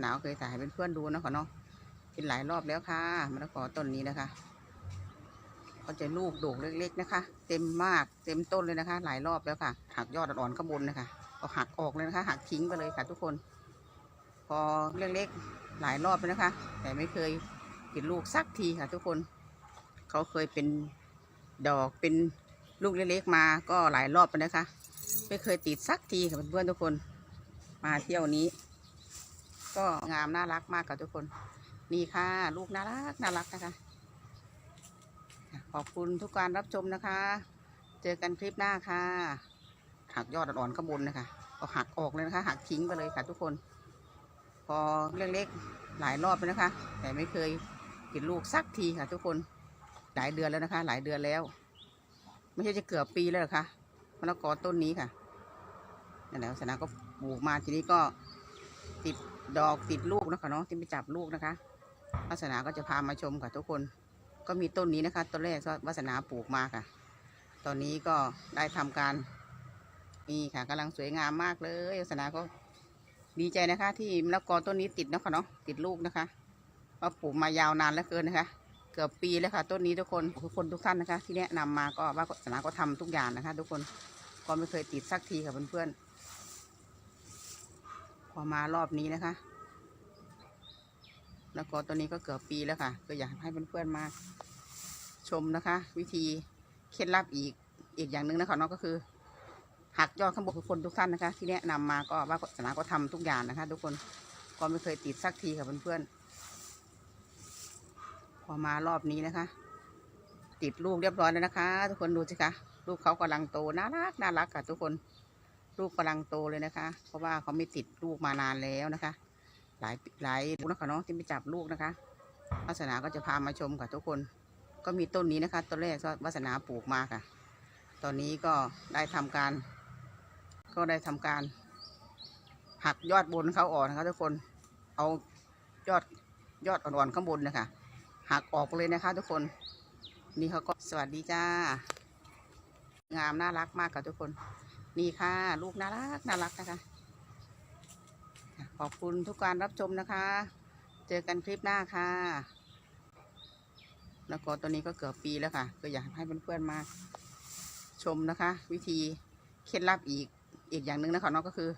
หนาวเคยถ่ายให้เพื่อนดูนะค่ะเนาะกินหลายรอบแล้วค่ะมะละกอต้นนี้นะคะก็จะลูกโด่งเล็กๆนะคะ เต็มมากเต็มต้นเลยนะคะ หลายรอบแล้วค่ะ หักยอดอ่อนๆข้างบนนะคะเอาหักออกเลยนะคะ หักทิ้งไปเลยค่ะ ทุกคน พอเล็กๆหลายรอบแล้วนะคะ แต่ไม่เคยกินลูกสักทีค่ะ ทุกคนเขาเคยเป็นดอกเป็นลูกเล็กๆมาก็หลายรอบไปนะคะ ไม่เคยติดสักทีค่ะเพื่อนๆทุกคน มาเที่ยวนี้ ก็งามน่ารักมากค่ะทุกคน นี่ค่ะ ลูกน่ารักน่ารักนะคะ ขอบคุณทุกการรับชมนะคะ เจอกันคลิปหน้าค่ะ หักยอดอ่อนข้างบนนะคะเอาหักออกเลยนะคะ หักทิ้งไปเลยค่ะทุกคน พอเล็กหลายรอบไปนะคะ แต่ไม่เคยกินลูกสักทีค่ะ ทุกคน หลายเดือนแล้วนะคะ หลายเดือนแล้ว ไม่ใช่จะเกือบปีแล้วเหรอคะมะละกอต้นนี้ค่ะนั่นแหละลักษณะก็ปลูกมาทีนี้ก็ติด ดอกติดลูกนะคะเนาะที่ไปจับลูกนะคะวาสนาก็จะพามาชมค่ะทุกคนก็มีต้นนี้นะคะต้นแรกวาสนาปลูกมาค่ะ ตอนนี้ก็ได้ทำการนี่ค่ะกำลังสวยงามมากเลยวาสนาก็ดีใจนะคะ ที่มะละกอต้นนี้ติดนะค่ะเนาะติดลูกนะคะว่าปลูกมายาวนานแล้วเกินนะคะ เกือบปีแล้วค่ะ ต้นนี้ทุกคนทุกคนทุกท่านนะคะ ที่แนะนำมาก็ว่าสนาก็ทำทุกอย่างนะคะ ทุกคนก็ไม่เคยติดสักทีค่ะเพื่อนๆ อมารอบนี้นะคะ แล้วก็ตัวนี้ก็เกือบปีแล้วค่ะ ก็อยากให้เพื่อนๆมาชมนะคะ วิธีเคล็ดลับอีกอีกอย่างหนึ่งนะคะเนาะก็คือหักยอดข้างบนทุกคนทุกท่านนะคะ ที่แนะนำมาก็ว่าสนาก็ทำทุกอย่างนะคะ ทุกคนก็ไม่เคยติดสักทีค่ะเพื่อนๆพอมารอบนี้นะคะ ติดลูกเรียบร้อยแล้วนะคะ ทุกคนดูสิคะลูกเขากำลังโตน่ารักน่ารักค่ะทุกคน ลูกกำลังโตเลยนะคะ เพราะว่าเขาไม่ติดลูกมานานแล้วนะคะ หลายหลายลูกนะคะเนาะที่ไปจับลูกนะคะวาสนาก็จะพามาชมค่ะทุกคน ก็มีต้นนี้นะคะต้นแรกวาสนาปลูกมาค่ะ ตอนนี้ก็ได้ทำการ ก็ได้ทำการ หักยอดบนเขาออกนะคะทุกคน เอายอดยอดอ่อนๆข้างบนนะคะหักออกเลยนะคะทุกคน นี่เขาก็สวัสดีจ้า งามน่ารักมากค่ะทุกคน นี่ค่ะ ลูกน่ารักน่ารักนะคะ ขอบคุณทุกการรับชมนะคะ เจอกันคลิปหน้าค่ะ แล้วก็ตอนนี้ก็เกือบปีแล้วค่ะ ก็อยากให้เพื่อนๆมาชมนะคะ วิธีเคล็ดลับอีกอีกอย่างหนึ่งนะคะเนาะก็คือ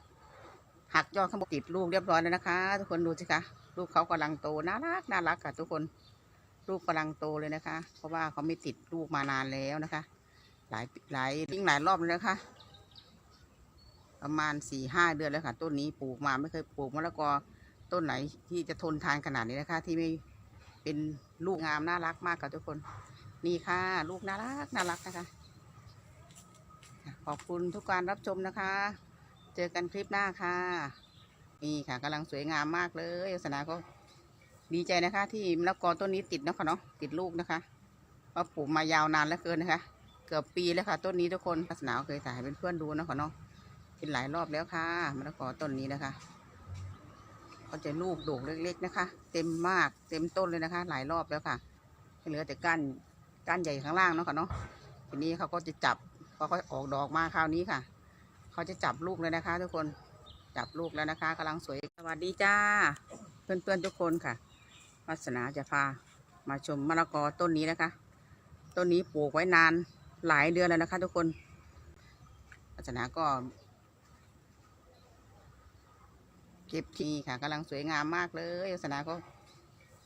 หักยอดข้างบนติดลูกเรียบร้อยแล้วนะคะ ทุกคนดูสิคะลูกเขากำลังโตน่ารักน่ารักค่ะทุกคนลูกกำลังโตเลยนะคะ เพราะว่าเขาไม่ติดลูกมานานแล้วนะคะ หลายหลายยิ่งหลายรอบเลยนะคะ ประมาณสี่ห้าเดือนแล้วค่ะ ต้นนี้ปลูกมาไม่เคยปลูกมะละกอต้นไหนที่จะทนทานขนาดนี้นะคะ ที่ไม่เป็นลูกงามน่ารักมากค่ะทุกคน นี่ค่ะ ลูกน่ารักน่ารักนะคะ ขอบคุณทุกการรับชมนะคะ เจอกันคลิปหน้าค่ะ นี่ค่ะกำลังสวยงามมากเลยลักษณะก็ดีใจนะคะ ที่มะละกอต้นนี้ติดเนาะค่ะเนาะติดลูกนะคะว่าปลูกมายาวนานแล้วเกินนะคะ เกือบปีแล้วค่ะ ต้นนี้ทุกคนลักษณะก็เคยถ่ายให้เพื่อนๆดูเนาะค่ะเนาะ กินหลายรอบแล้วค่ะมะละกอต้นนี้นะคะก็จะลูกโด่งเล็ก ๆนะคะ เต็มมากเต็มต้นเลยนะคะ หลายรอบแล้วค่ะเหลือแต่ก้านก้านใหญ่ข้างล่างเนาะค่ะเนาะทีนี้เขาก็จะจับพอเขาออกดอกมาคราวนี้ค่ะเขาจะจับลูกเลยนะคะ ทุกคนจับลูกแล้วนะคะกำลังสวยสวัสดีจ้า เพื่อนๆทุกคนค่ะวาสนาจะพามาชมมะละกอต้นนี้นะคะ ต้นนี้ปลูกไว้นานหลายเดือนแล้วนะคะ ทุกคนวาสนาก็ เก็บทีค่ะกำลังสวยงามมากเลยวาสนาก็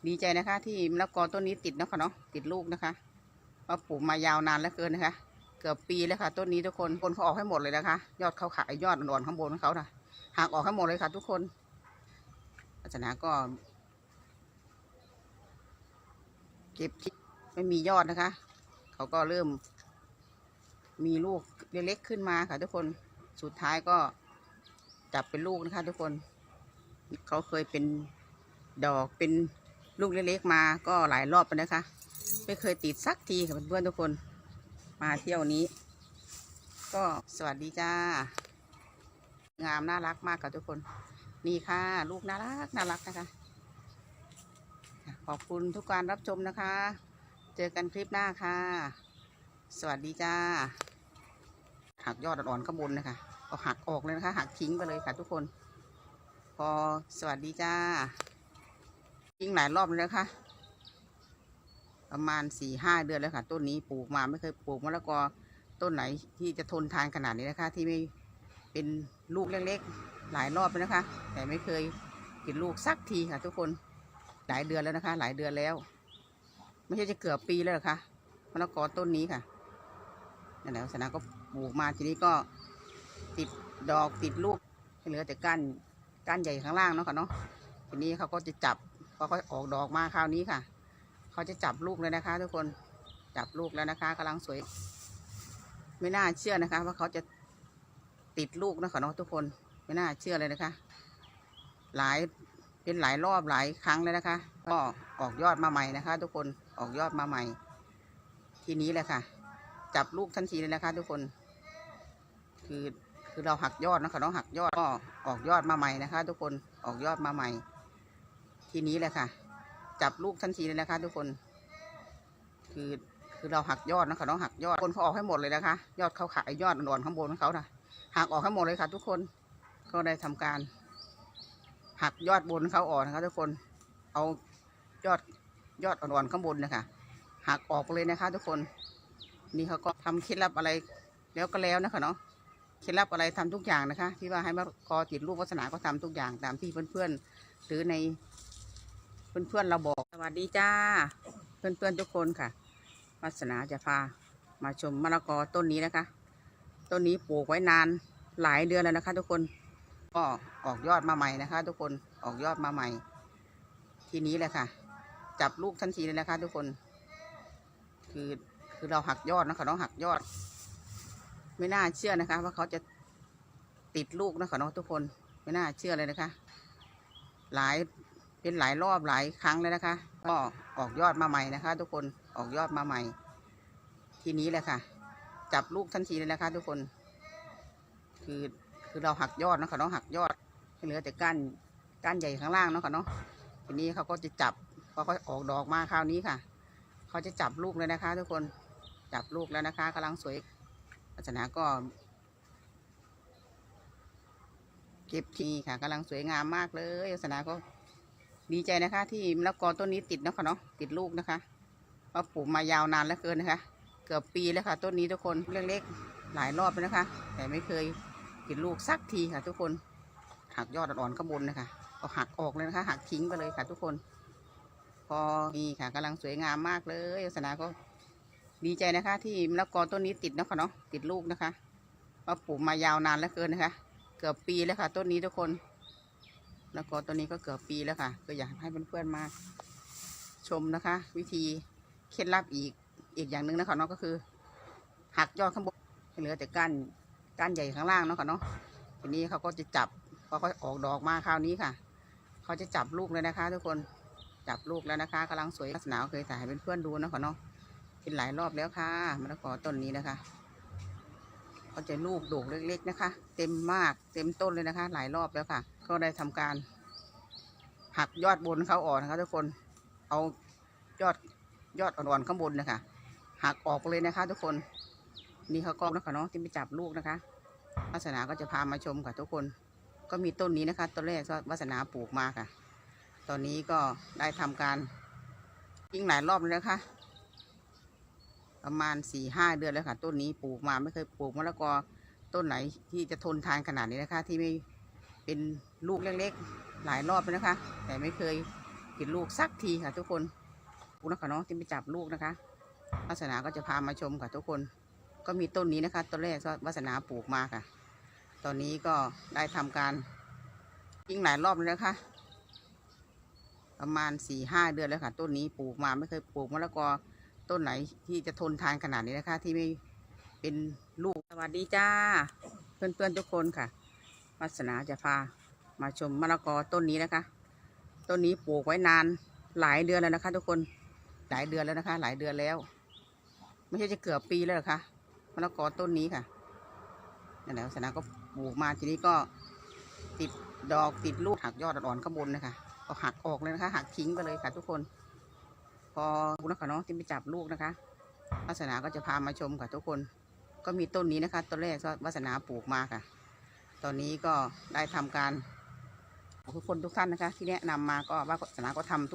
ดีใจนะคะ ที่มะละกอต้นนี้ติดนะคะเนาะติดลูกนะคะว่าปลูกมายาวนานแล้วเกินนะคะ เกือบปีแล้วค่ะ ต้นนี้ทุกคนคนเขาออกให้หมดเลยนะคะ ยอดเขาขายยอดอ่อนข้างบนของเขานะหักออกให้หมดเลยค่ะ ทุกคนวาสนาก็ เก็บที่ไม่มียอดนะคะ เขาก็เริ่ม มีลูกเล็กๆขึ้นมาค่ะ ทุกคนสุดท้ายก็จับเป็นลูกนะคะ ทุกคน เขาเคยเป็นดอกเป็นลูกเล็กๆมาก็หลายรอบไปนะคะ ไม่เคยติดสักทีค่ะเพื่อนๆทุกคนมาเที่ยวนี้ ก็สวัสดีจ้า งามน่ารักมากค่ะทุกคน นี่ค่ะ ลูกน่ารักน่ารักนะคะ ขอบคุณทุกการรับชมนะคะ เจอกันคลิปหน้าค่ะ สวัสดีจ้า หักยอดอ่อนๆข้างบนนะคะเอาหักออกเลยนะคะ หักทิ้งไปเลยค่ะทุกคน พอสวัสดีจ้ายิงหลายรอบเลยนะคะประมาณสี่ห้าเดือนแล้วค่ะ ต้นนี้ปลูกมาไม่เคยปลูกมะละกอต้นไหนที่จะทนทานขนาดนี้นะคะ ที่ไม่เป็นลูกเล็กๆ หลายรอบแล้วนะคะ แต่ไม่เคยกินลูกสักทีค่ะ ทุกคนหลายเดือนแล้วนะคะ หลายเดือนแล้ว ไม่ใช่จะเกือบปีแล้วเหรอคะมะละกอต้นนี้ค่ะนั่นแหละลักษณะก็ปลูกมาทีนี้ก็ติดดอกติดลูกเหลือแต่ก้าน ก้านใหญ่ข้างล่างเนาะค่ะเนาะทีนี้เขาก็จะจับพอเขาออกดอกมาคราวนี้ค่ะ เขาจะจับลูกเลยนะคะ ทุกคนจับลูกแล้วนะคะกำลังสวย ไม่น่าเชื่อนะคะ ว่าเขาจะติดลูกนะคะเนาะทุกคนไม่น่าเชื่อเลยนะคะ หลายเป็นหลายรอบหลายครั้งเลยนะคะ ก็ออกยอดมาใหม่นะคะ ทุกคนออกยอดมาใหม่ ทีนี้แหละค่ะ จับลูกทันทีเลยนะคะ ทุกคน คือ คือเราหักยอดนะคะเนาะหักยอดก็ออกยอดมาใหม่นะคะ ทุกคนออกยอดมาใหม่ ทีนี้แหละค่ะ จับลูกทันทีเลยนะคะ ทุกคน คือคือเราหักยอดนะคะเนาะหักยอดคนเขาออกให้หมดเลยนะคะ ยอดเขาขายยอดอ่อนข้างบนของเขานะหักออกให้หมดเลยค่ะ ทุกคนก็ได้ทำการ หักยอดบนเขาออกนะคะ ทุกคนเอายอดยอดอ่อนๆข้างบนนะคะหักออกไปเลยนะคะ ทุกคน นี่เขาก็ทำเคล็ดลับอะไรแล้วก็แล้วนะคะเนาะ เคล็ดลับอะไรทำทุกอย่างนะคะ ที่ว่าให้มะละกอติดลูกวัฒนาก็ทำทุกอย่างตามที่เพื่อนๆหรือในเพื่อนๆเราบอกสวัสดีจ้า เพื่อนๆทุกคนค่ะวัสนาจะพามาชมมะละกอต้นนี้นะคะ ต้นนี้ปลูกไว้นานหลายเดือนแล้วนะคะ ทุกคนก็ออกยอดมาใหม่นะคะ ทุกคนออกยอดมาใหม่ ทีนี้แหละค่ะ จับลูกทันทีเลยนะคะ ทุกคน คือคือเราหักยอดนะคะเนาหักยอด ไม่น่าเชื่อนะคะ ว่าเขาจะติดลูกนะคะเนาะทุกคนไม่น่าเชื่อเลยนะคะ หลายเป็นหลายรอบหลายครั้งเลยนะคะ ก็ออกยอดมาใหม่นะคะ ทุกคนออกยอดมาใหม่ ทีนี้แหละค่ะ จับลูกทันทีเลยนะคะ ทุกคน คือคือเราหักยอดนะคะเนาะหักยอดเหลือแต่ก้านก้านใหญ่ข้างล่างเนาะค่ะเนาะทีนี้เขาก็จะจับเขาออกดอกมาคราวนี้ค่ะ เขาจะจับลูกเลยนะคะ ทุกคนจับลูกแล้วนะคะกำลังสวย ลักษณะก็เก็บทีค่ะกำลังสวยงามมากเลยลักษณะก็ดีใจนะคะ ที่มะละกอต้นนี้ติดนะคะเนาะติดลูกนะคะเพราปลูกมายาวนานแล้วเกินนะคะ เกือบปีแล้วค่ะต้นนี้ทุกคนเล็กๆหลายรอบแล้วนะคะ แต่ไม่เคยกินลูกสักทีค่ะ ทุกคนหักยอดอ่อนข้างบนนะคะก็หักออกเลยนะคะ หักทิ้งไปเลยค่ะ ทุกคน พอนี่ค่ะกำลังสวยงามมากเลยลักษณะก็ ดีใจนะคะที่มะละกอต้นนี้ติดนะคะเนาะติดลูกนะคะเพราะปลูกมายาวนานแล้วเกินนะคะ เกือบปีแล้วค่ะ ต้นนี้ทุกคนแล้วก็ตัวนี้ก็เกือบปีแล้วค่ะ ก็อยากให้เพื่อนๆมาชมนะคะ วิธีเคล็ดลับอีกอีกอย่างหนึ่งนะคะเนาะก็คือหักยอดข้างบนเหลือแต่ก้านก้านใหญ่ข้างล่างเนาะค่ะเนาะทีนี้เขาก็จะจับพอเขาออกดอกมาคราวนี้ค่ะ เขาจะจับลูกเลยนะคะ ทุกคนจับลูกแล้วนะคะกำลังสวยลักษณะเคยถ่ายให้เพื่อนๆดูนะคะเนาะ เป็นหลายรอบแล้วค่ะมะละกอต้นนี้นะคะเขาจะลูกโด่งเล็ก ๆนะคะ เต็มมากเต็มต้นเลยนะคะ หลายรอบแล้วค่ะ ก็ได้ทำการหักยอดบนเขาออกนะคะทุกคนเอายอดยอดอ่อนๆข้างบนนะคะหักออกไปเลยนะคะ ทุกคนนี่เขาก็นะคะเนาะที่ไปจับลูกนะคะวาสนาก็จะพามาชมค่ะทุกคน ก็มีต้นนี้นะคะต้นแรกวาสนาปลูกมาค่ะ ตอนนี้ก็ได้ทำการยิงหลายรอบแล้วนะคะ ประมาณสี่ห้าเดือนแล้วค่ะต้นนี้ปลูกมาไม่เคยปลูกมะละกอต้นไหนที่จะทนทานขนาดนี้นะคะ ที่ไม่เป็นลูกเล็กๆหลายรอบแล้วนะคะ แต่ไม่เคยกินลูกสักทีค่ะ ทุกคนดูนะคะเนาะที่ไปจับลูกนะคะวาสนาก็จะพามาชมค่ะทุกคน ก็มีต้นนี้นะคะต้นแรกวาสนาปลูกมาค่ะ ตอนนี้ก็ได้ทำการยิ่งหลายรอบแล้วนะคะ ประมาณสี่ห้าเดือนแล้วค่ะ ต้นนี้ปลูกมาไม่เคยปลูกมะละกอ ต้นไหนที่จะทนทานขนาดนี้นะคะ ที่ไม่เป็นลูกสวัสดีจ้า เพื่อนๆทุกคนค่ะวาสนาจะพามาชมมะละกอต้นนี้นะคะ ต้นนี้ปลูกไว้นานหลายเดือนแล้วนะคะ ทุกคนหลายเดือนแล้วนะคะ หลายเดือนแล้ว ไม่ใช่จะเกือบปีแล้วเหรอคะมะละกอต้นนี้ค่ะนั่นแหละลักษณะก็ปลูกมาทีนี้ก็ติดดอกติดลูกหักยอดอ่อนข้างบนนะคะก็หักออกเลยนะคะ หักทิ้งไปเลยค่ะทุกคน พอดูนะคะน้องที่ไปจับลูกนะคะวาสนาก็จะพามาชมค่ะทุกคน ก็มีต้นนี้นะคะต้นแรกวาสนาปลูกมาค่ะ ตอนนี้ก็ได้ทำการทุกคนทุกท่านนะคะ ที่แนะนำมาก็ว่าสนาก็ทำทุก